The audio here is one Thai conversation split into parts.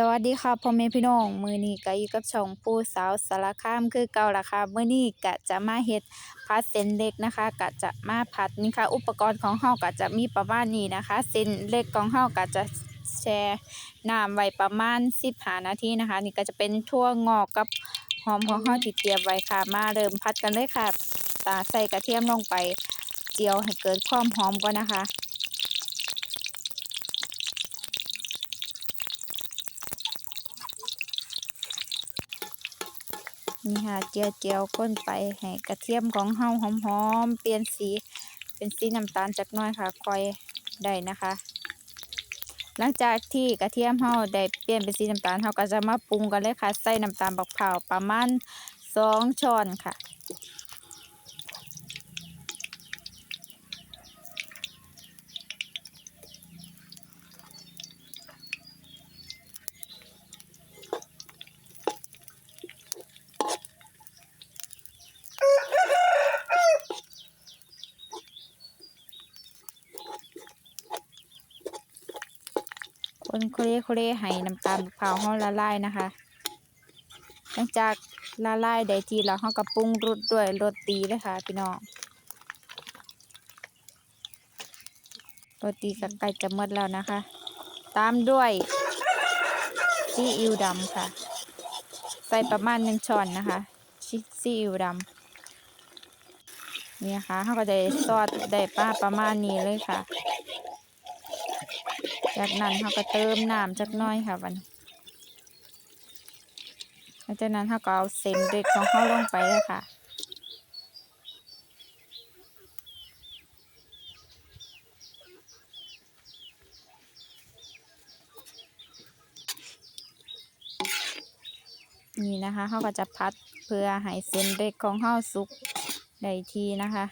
สวัสดีค่ะพ่อแม่พี่น้องมื้อนี้ก็อยู่กับช่องปูสาวสารคามคือเก่าล่ะค่ะมื้อนี้ก็จะมาเฮ็ดผัดเส้นเล็กนะคะก็จะมาผัดนี่ค่ะ อุปกรณ์ของเฮาก็จะมีประมาณนี้นะคะเส้นเล็กของเฮาก็จะแช่น้ำไว้ประมาณ15นาทีนะคะ นี่ก็จะเป็นถั่วงอกกับหอมของเฮาที่เตรียมไว้ค่ะ มาเริ่มผัดกันเลยค่ะตาใส่กระเทียมลงไป เจียวให้เกิดความหอมก่อนนะคะ นี่ค่ะเจียวเจียวก้นไปให้กระเทียมของเฮาหอมๆเปลี่ยนสีเป็นสีน้ำตาลจักหน้อยค่ะคอยได้นะคะ หลังจากที่กระเทียมเฮาได้เปลี่ยนเป็นสีน้ำตาลเฮาก็จะมาปรุงกันเลยค่ะใส่น้ำตาลบักเผาวประมาณสองช้อนค่ะ คนเคลเคลให้น้ำตาลมะพร้าวเฮาละลายนะคะ หลังจากละลายได้ที่แล้วเฮาก็ปรุงรสด้วยรสดีเลยค่ะพี่น้องรสดีก็ใกล้จะหมดแล้วนะคะ ตามด้วยซีอิ๊วดำค่ะ ใส่ประมาณหนึ่งช้อนนะคะซีอิ๊วดำนี่นะคะเขาก็ได้ซอสได้ปลาประมาณนี้เลยค่ะ จากนั้นเขาก็เติมน้ำจักน้อยค่ะวันหลังจากนั้นเขาก็เอาเส้นเด็กของเขาลงไปเลยค่ะนี่นะคะเขาก็จะพัดเพื่อให้เส้นเด็กของเขาสุกได้ทีนะคะ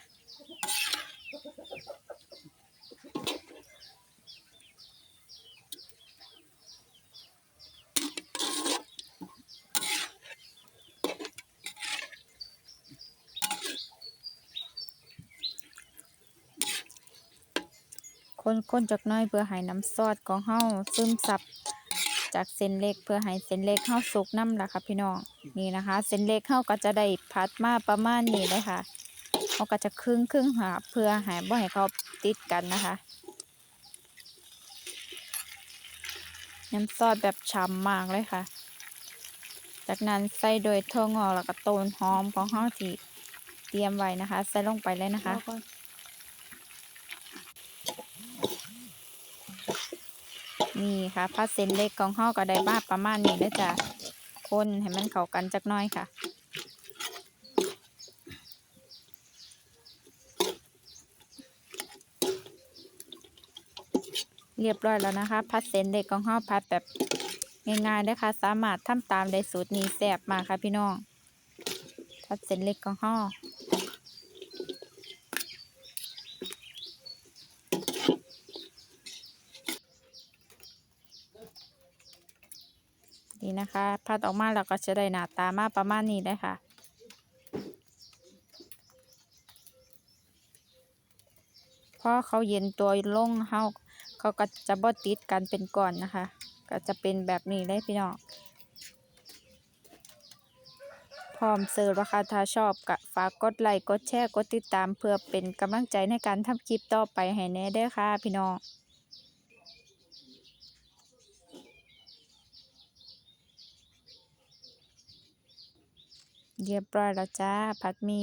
คนคนจากน้อยเพื่อให้น้ำซอสของเฮาซึมซับจากเส้นเล็กเพื่อให้เส้นเล็กเฮาสุกน้ำละค่ะพี่น้องนี่นะคะ เส้นเล็กเฮาก็จะได้พัดมาประมาณนี้เลยค่ะเขาก็จะครึ่งครึ่งหาเพื่อให้บ่ให้เขาติดกันนะคะน้ำซอสแบบฉ่ำมากเลยค่ะ จากนั้นใส่โดยถั่วงอกแล้วก็ต้นหอมของเฮาที่เตรียมไว้นะคะ ใส่ลงไปเลยนะคะ นี่ค่ะผัดเส้นเล็กของเฮาก็ได้มาประมาณนี้แล้วจ้ะคนให้มันเข้ากันจักหน่อยค่ะเรียบร้อยแล้วนะคะผัดเส้นเล็กของเฮาผัดแบบง่ายๆนะคะ สามารถทำตามได้สูตรนี้แซ่บมากค่ะพี่น้องผัดเส้นเล็กของเฮา นี่นะคะพัดออกมาแล้วก็จะได้หน้าตามาประมาณนี้เลยค่ะ พอเขาเย็นตัวลงเฮาเขาก็จะบ่ติดกันเป็นก้อนนะคะ ก็จะเป็นแบบนี้เลยพี่น้องพร้อมเสิร์ฟราคาถ้าชอบก็ฝากกดไลค์กดแชร์กดติดตามเพื่อเป็นกำลังใจในการทำคลิปต่อไปให้แน่เด้อค่ะพี่น้อง เรียบร้อยแล้วจ้าผัดหมี